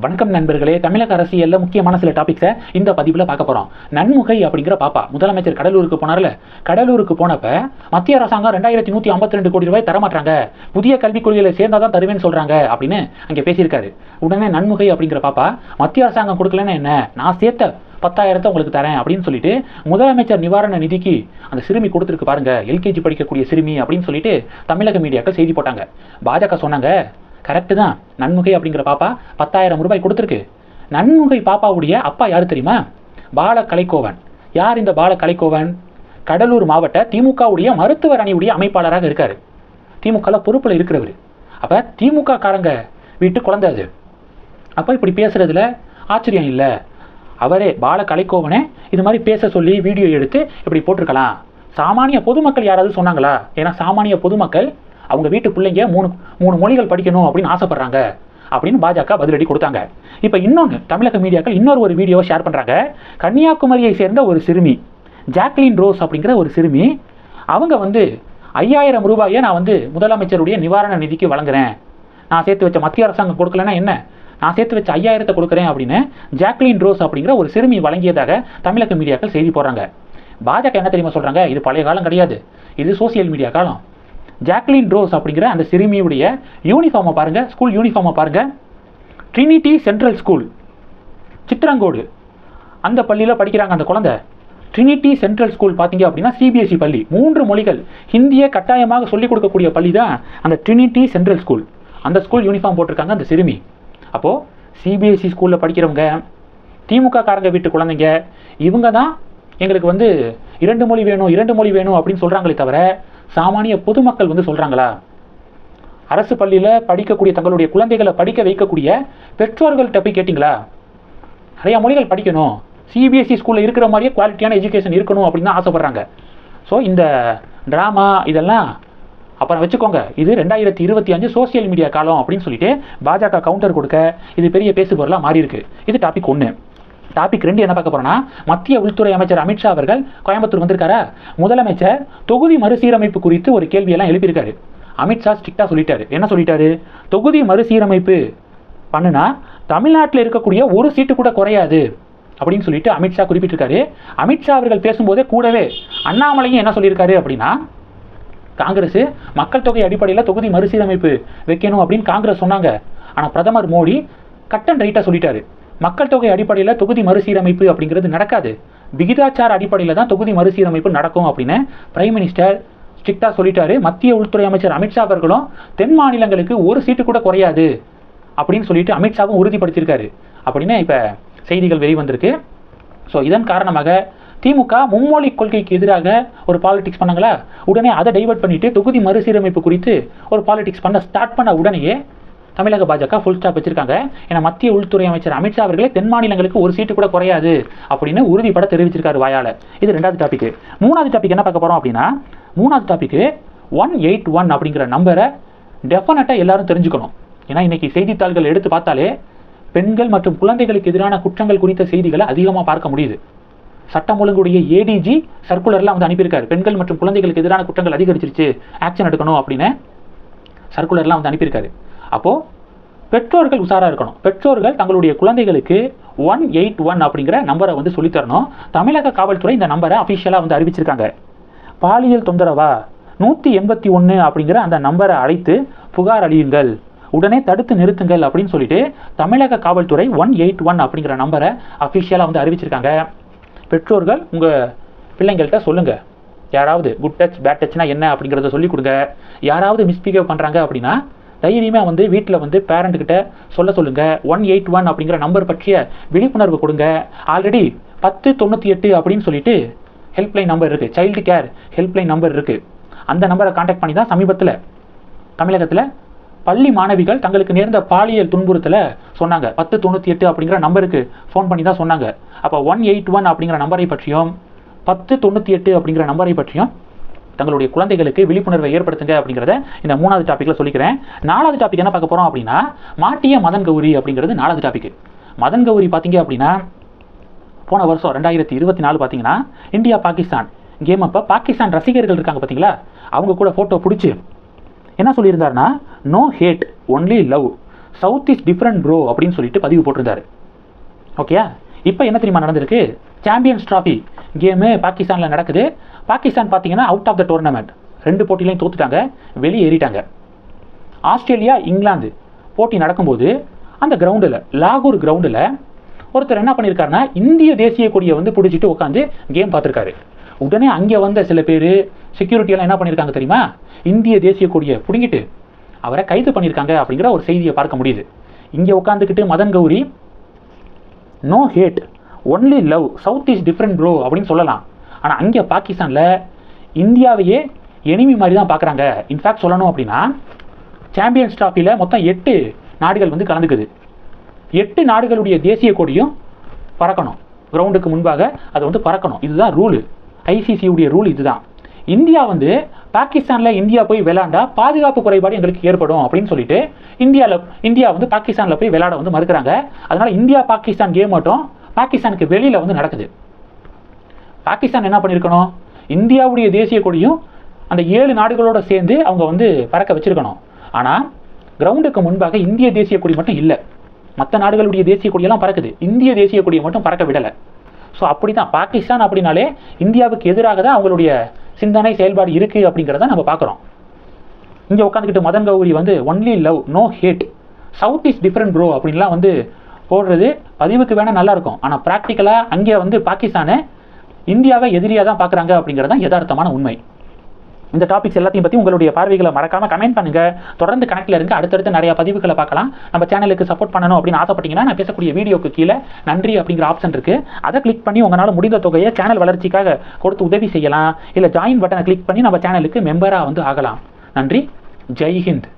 வணக்கம் நண்பர்களே. தமிழக அரசியல்ல முக்கியமான சில டாபிக்ஸை இந்த பதிவில் பார்க்க போறோம். நன்முகை அப்படிங்கிற பாப்பா முதலமைச்சர் கடலூருக்கு போனார்ல. கடலூருக்கு போனப்ப மத்திய அரசாங்கம் ரெண்டாயிரத்தி நூற்றி ஐம்பத்தி ரெண்டு கோடி ரூபாய் தரமாட்டாங்க. புதிய கல்விக் கொள்கையில சேர்ந்தா தான் தருவேன்னு சொல்றாங்க அப்படின்னு அங்கே பேசியிருக்காரு. உடனே நன்முகை அப்படிங்கிற பாப்பா மத்திய அரசாங்கம் கொடுக்கலன்னா என்ன? நான் சேர்த்த பத்தாயிரத்தை உங்களுக்கு தரேன் அப்படின்னு சொல்லிட்டு முதலமைச்சர் நிவாரண நிதிக்கு அந்த சிறுமி கொடுத்துருக்கு பாருங்க. எல்கேஜி படிக்கக்கூடிய சிறுமி அப்படின்னு சொல்லிட்டு தமிழக மீடியாக்கள் செய்தி போட்டாங்க. பாஜக சொன்னாங்க கரெக்டு தான். நன்முகை அப்படிங்கிற பாப்பா பத்தாயிரம் ரூபாய் கொடுத்துருக்கு. நன்முகை பாப்பாவுடைய அப்பா யாரு தெரியுமா? பால கலைக்கோவன் யார் இந்த பால கலைக்கோவன் கடலூர் மாவட்ட திமுகவுடைய மருத்துவர் அணியுடைய அமைப்பாளராக இருக்காரு. திமுகவில் பொறுப்பில் இருக்கிறவர். அப்போ திமுக காரங்க வீட்டு குழந்தை அது. அப்போ இப்படி பேசுறதுல ஆச்சரியம் இல்லை. அவரே பால கலைக்கோவனே இது மாதிரி பேச சொல்லி வீடியோ எடுத்து இப்படி போட்டிருக்கலாம். சாமானிய பொதுமக்கள் யாராவது சொன்னாங்களா? ஏன்னா சாமானிய பொதுமக்கள் அவங்க வீட்டு பிள்ளைங்க மூணு மூணு மொழிகள் படிக்கணும் அப்படின்னு ஆசைப்படுறாங்க அப்படின்னு பாஜக பதிலடி கொடுத்தாங்க. இப்போ இன்னொன்று தமிழக மீடியாக்கள் இன்னொரு ஒரு வீடியோவை ஷேர் பண்ணுறாங்க கன்னியாகுமரியை சேர்ந்த ஒரு சிறுமி ஜாக்லின் ரோஸ் அப்படிங்கிற ஒரு சிறுமி அவங்க வந்து ஐயாயிரம் ரூபாயை நான் வந்து முதலமைச்சருடைய நிவாரண நிதிக்கு வழங்குறேன். நான் சேர்த்து வச்ச மத்திய அரசாங்கம் கொடுக்கலன்னா என்ன? நான் சேர்த்து வச்ச ஐயாயிரத்தை கொடுக்குறேன் அப்படின்னு ஜாக்லின் ரோஸ் அப்படிங்கிற ஒரு சிறுமி வழங்கியதாக தமிழக மீடியாக்கள் செய்தி போடுறாங்க. பாஜக என்ன தெரியுமா சொல்கிறாங்க இது பழைய காலம் கிடையாது. இது சோசியல் மீடியா காலம். ஜாக்லின் ரோஸ் அப்படிங்கிற அந்த சிறுமியுடைய யூனிஃபார்மை பாருங்கள் ஸ்கூல் யூனிஃபார்மை பாருங்கள் ட்ரினிட்டி சென்ட்ரல் ஸ்கூல் சித்திரங்கோடு. அந்த பள்ளியில் படிக்கிறாங்க அந்த குழந்தை. ட்ரினிட்டி சென்ட்ரல் ஸ்கூல் பார்த்தீங்க அப்படின்னா சிபிஎஸ்சி பள்ளி. மூன்று மொழிகள். ஹிந்தியை கட்டாயமாக சொல்லிக் கொடுக்கக்கூடிய பள்ளி தான் அந்த ட்ரினிட்டி சென்ட்ரல் ஸ்கூல் அந்த ஸ்கூல் யூனிஃபார்ம் போட்டிருக்காங்க அந்த சிறுமி. அப்போது சிபிஎஸ்சி ஸ்கூலில் படிக்கிறவங்க திமுக காரங்க வீட்டு குழந்தைங்க இவங்க தான் எங்களுக்கு வந்து இரண்டு மொழி வேணும் இரண்டு மொழி வேணும் அப்படின்னு சொல்கிறாங்களே தவிர சாமானிய பொதுமக்கள் வந்து சொல்கிறாங்களா அரசு பள்ளியில் படிக்கக்கூடிய தங்களுடைய குழந்தைகளை படிக்க வைக்கக்கூடிய பெற்றோர்கள்ட்ட போய் கேட்டிங்களா? நிறையா மொழிகள் படிக்கணும். சிபிஎஸ்சி ஸ்கூலில் இருக்கிற மாதிரியே குவாலிட்டியான எஜுகேஷன் இருக்கணும் அப்படின்னு தான் ஆசைப்பட்றாங்க. ஸோ இந்த ட்ராமா இதெல்லாம் அப்புறம் வச்சுக்கோங்க. இது ரெண்டாயிரத்தி இருபத்தி அஞ்சு சோசியல் மீடியா காலம் அப்படின்னு சொல்லிட்டு பாஜக கவுண்டர் கொடுக்க இது பெரிய பேசுபொருளாக மாறியிருக்கு. மாறி இருக்கு இது டாபிக் ஒன்று டாபிக் ரெண்டு என்ன பார்க்க போறோம்னா மத்திய உள்துறை அமைச்சர் அமித்ஷா அவர்கள் கோயம்புத்தூர் வந்திருக்காரா? முதலமைச்சர் தொகுதி மறுசீரமைப்பு குறித்து ஒரு கேள்வியெல்லாம் எழுப்பியிருக்காரு. அமித்ஷா ஸ்ட்ரிக்டாக சொல்லிட்டாரு. என்ன சொல்லிட்டாரு? தொகுதி மறுசீரமைப்பு பண்ணுனா தமிழ்நாட்டில் இருக்கக்கூடிய ஒரு சீட்டு கூட குறையாது அப்படின்னு சொல்லிட்டு அமித்ஷா குறிப்பிட்டிருக்காரு. அமித்ஷா அவர்கள் பேசும்போதே கூடவே அண்ணாமலையும் என்ன சொல்லியிருக்காரு அப்படின்னா காங்கிரஸ் மக்கள் தொகை அடிப்படையில் தொகுதி மறுசீரமைப்பு வைக்கணும் அப்படின்னு காங்கிரஸ் சொன்னாங்க. ஆனால் பிரதமர் மோடி கட் அண்ட் ரைட்டாக சொல்லிட்டாரு. மக்கள் தொகை அடிப்படையில் தொகுதி மறுசீரமைப்பு அப்படிங்கிறது நடக்காது. விகிதாச்சார அடிப்படையில் தான் தொகுதி மறுசீரமைப்பு நடக்கும் அப்படின்னு பிரைம் மினிஸ்டர் ஸ்ட்ரிக்டாக சொல்லிட்டாரு. மத்திய உள்துறை அமைச்சர் அமித்ஷா அவர்களும் தென் மாநிலங்களுக்கு ஒரு சீட்டு கூட குறையாது அப்படின்னு சொல்லிட்டு அமித்ஷாவும் உறுதிப்படுத்தியிருக்காரு. அப்படின்னு இப்போ செய்திகள் வெளிவந்திருக்கு. ஸோ இதன் காரணமாக திமுக மும்மொழி கொள்கைக்கு எதிராக ஒரு பாலிடிக்ஸ் பண்ணாங்களா? உடனே அதை டைவர்ட் பண்ணிட்டு தொகுதி மறுசீரமைப்பு குறித்து ஒரு பாலிடிக்ஸ் பண்ண ஸ்டார்ட் பண்ண உடனேயே தமிழக பாஜக ஃபுல் ஸ்டாப் வச்சிருக்காங்க. ஏன்னா மத்திய உள்துறை அமைச்சர் அமித்ஷா அவர்களே தென் மாநிலங்களுக்கு ஒரு சீட்டு கூட குறையாது அப்படின்னு உறுதிப்பட தெரிவிச்சிருக்காரு வாயால. இது ரெண்டாவது டாபிக் மூணாவது டாபிக் என்ன பார்க்க போறோம் அப்படின்னா மூணாவது டாபிக் ஒன் எயிட் ஒன் அப்படிங்கிற நம்பரை டெஃபினட்டாக எல்லாரும் தெரிஞ்சுக்கணும். ஏன்னா இன்னைக்கு செய்தித்தாள்கள் எடுத்து பார்த்தாலே பெண்கள் மற்றும் குழந்தைகளுக்கு எதிரான குற்றங்கள் குறித்த செய்திகளை அதிகமாக பார்க்க முடியுது. சட்டம் ஒழுங்குடைய ஏடிஜி சர்க்குலர்லாம் வந்து அனுப்பியிருக்காரு. பெண்கள் மற்றும் குழந்தைகளுக்கு எதிரான குற்றங்கள் அதிகரிச்சிருச்சு. ஆக்ஷன் எடுக்கணும் அப்படின்னு சர்க்குலர்லாம் வந்து அனுப்பியிருக்காரு. அப்போது பெற்றோர்கள் உஷாராக இருக்கணும். பெற்றோர்கள் தங்களுடைய குழந்தைகளுக்கு ஒன் எயிட் ஒன் அப்படிங்கிற நம்பரை வந்து சொல்லித்தரணும். தமிழக காவல்துறை இந்த நம்பரை அஃபிஷியலாக வந்து அறிவிச்சிருக்காங்க. பாலியல் தொந்தரவா? நூற்றி எண்பத்தி ஒன்று அப்படிங்கிற அந்த நம்பரை அழைத்து புகார் அளியுங்கள். உடனே தடுத்து நிறுத்துங்கள் அப்படின்னு சொல்லிட்டு தமிழக காவல்துறை ஒன் எயிட் ஒன் அப்படிங்கிற நம்பரை அஃபிஷியலாக வந்து அறிவிச்சிருக்காங்க. பெற்றோர்கள் உங்கள் பிள்ளைங்கள்கிட்ட சொல்லுங்கள் யாராவது குட் டச் பேட் டச்னா என்ன அப்படிங்கிறத சொல்லிக் கொடுங்க. யாராவது மிஸ்பிஹேவ் பண்ணுறாங்க அப்படின்னா தைரியமாக வந்து வீட்டில் வந்து பேரண்ட்டுக்கிட்ட சொல்ல சொல்லுங்கள் ஒன் எயிட் ஒன் அப்படிங்கிற நம்பர் பற்றிய விழிப்புணர்வு கொடுங்க. ஆல்ரெடி பத்து தொண்ணூற்றி எட்டு அப்படின்னு சொல்லிட்டு ஹெல்ப்லைன் நம்பர் இருக்குது சைல்டு கேர் ஹெல்ப்லைன் நம்பர் இருக்குது அந்த நம்பரை காண்டாக்ட் பண்ணி தான் சமீபத்தில் தமிழகத்தில் பள்ளி மாணவிகள் தங்களுக்கு நேர்ந்த பாலியல் துன்புறுத்தலை சொன்னாங்க. பத்து தொண்ணூற்றி எட்டு அப்படிங்கிற நம்பருக்கு ஃபோன் பண்ணி தான் சொன்னாங்க. அப்போ ஒன் எயிட் ஒன் அப்படிங்கிற நம்பரை பற்றியும் பத்து தொண்ணூற்றி எட்டு அப்படிங்கிற நம்பரை பற்றியும் தங்களுடைய குழந்தைகளுக்கு விழிப்புணர்வை ஏற்படுத்துங்க அப்படிங்கிறத இந்த மூணாவது டாப்பிக்கில் சொல்லிக்கிறேன். நாலாவது டாபிக் என்ன பார்க்க போகிறோம் அப்படின்னா மாட்டிய மதன் கௌரி அப்படிங்கிறது நாலாவது டாபிக் மதன் கௌரி பார்த்தீங்க அப்படின்னா போன வருஷம் ரெண்டாயிரத்தி இருபத்தி நாலு பார்த்தீங்கன்னா இந்தியா பாகிஸ்தான் கேம் அப்போ பாகிஸ்தான் ரசிகர்கள் இருக்காங்க பார்த்தீங்களா? அவங்க கூட ஃபோட்டோ பிடிச்சி என்ன சொல்லியிருந்தாருன்னா no hate only love south is different bro அப்படின்னு சொல்லிட்டு பதிவு போட்டிருந்தாரு. ஓகேயா இப்போ என்ன தெரியுமா நடந்திருக்கு? சாம்பியன்ஸ் ட்ராஃபி கேமு பாகிஸ்தானில் நடக்குது. பாகிஸ்தான் பார்த்தீங்கன்னா அவுட் ஆஃப் த டோர்னமெண்ட் ரெண்டு போட்டிலையும் தோத்துட்டாங்க. வெளியேறிட்டாங்க ஆஸ்திரேலியா இங்கிலாந்து போட்டி நடக்கும்போது அந்த கிரவுண்டில் லாகூர் கிரவுண்டில் ஒருத்தர் என்ன பண்ணியிருக்காருன்னா இந்திய தேசிய கொடியை வந்து பிடிச்சிட்டு உட்காந்து கேம் பார்த்துருக்காரு. உடனே அங்கே வந்த சில பேர் செக்யூரிட்டியெல்லாம் என்ன பண்ணியிருக்காங்க தெரியுமா? இந்திய தேசிய கொடியை பிடுங்கிட்டு அவரை கைது பண்ணியிருக்காங்க அப்படிங்கிற ஒரு செய்தியை பார்க்க முடியுது. இங்கே உட்காந்துக்கிட்டு Madan Gowri no hate only love south is different bro அப்படின்னு சொல்லலாம். ஆனால் அங்கே பாகிஸ்தானில் இந்தியாவையே எனிமி மாதிரி தான் பார்க்குறாங்க இன்ஃபேக்ட் சொல்லணும் அப்படின்னா சாம்பியன்ஸ் ட்ராஃபியில் மொத்தம் எட்டு நாடுகள் வந்து கலந்துக்குது. எட்டு நாடுகளுடைய தேசிய கொடியும் பறக்கணும். கிரவுண்டுக்கு முன்பாக அதை வந்து பறக்கணும். இதுதான் ரூலு ஐசிசியுடைய ரூல் இதுதான். இந்தியா வந்து பாகிஸ்தானில் இந்தியா போய் விளாண்டா பாதுகாப்பு குறைபாடு எங்களுக்கு ஏற்படும் அப்படின்னு சொல்லிட்டு இந்தியாவில் இந்தியா வந்து பாகிஸ்தானில் போய் விளாட வந்து மறுக்கிறாங்க. அதனால் இந்தியா பாகிஸ்தான் கேம் மட்டும் பாகிஸ்தானுக்கு வெளியில் வந்து நடக்குது. பாகிஸ்தான் என்ன பண்ணியிருக்கணும் இந்தியாவுடைய தேசிய கொடியும் அந்த ஏழு நாடுகளோட சேர்ந்து அவங்க வந்து பறக்க வச்சிருக்கணும். ஆனால் கிரவுண்டுக்கு முன்பாக இந்திய தேசிய கொடி மட்டும் இல்லை. மற்ற நாடுகளுடைய தேசிய கொடியெல்லாம் பறக்குது. இந்திய தேசிய கொடியை மட்டும் பறக்க விடலை. ஸோ அப்படி தான் பாகிஸ்தான் அப்படின்னாலே இந்தியாவுக்கு எதிராக தான் அவங்களுடைய சிந்தனை செயல்பாடு இருக்குது அப்படிங்கிறத நம்ம பார்க்குறோம். இங்கே உட்காந்துக்கிட்டு மதன் கௌரி வந்து only love no hate south is different bro அப்படின்லாம் வந்து போடுறது பதிவுக்கு வேணால் நல்லாயிருக்கும் ஆனால் ப்ராக்டிக்கலாக அங்கே வந்து பாகிஸ்தானை இந்தியாவை எதிரியாக தான் பார்க்குறாங்க அப்படிங்கிறது தான் யதார்த்தமான உண்மை. இந்த டாபிக்ஸ் எல்லாத்தையும் பற்றி உங்களுடைய பார்வைகளை மறக்காமல் கமெண்ட் பண்ணுங்கள் தொடர்ந்து கணக்கில் இருங்க. அடுத்தடுத்து நிறையா பதிவுகளை பார்க்கலாம். நம்ம சேனலுக்கு சப்போர்ட் பண்ணணும் அப்படின்னு ஆசைப்பட்டீங்கன்னா நான் பேசக்கூடிய வீடியோக்கு கீழே நன்றி அப்படிங்கிற ஆப்ஷன் இருக்குது அதை கிளிக் பண்ணி உங்களால் முடிந்த தொகையை சேனல் வளர்ச்சிக்காக கொடுத்து உதவி செய்யலாம். இல்லை ஜாயின் பட்டனை கிளிக் பண்ணி நம்ம சேனலுக்கு மெம்பராக வந்து ஆகலாம். நன்றி. ஜெய் ஹிந்த்.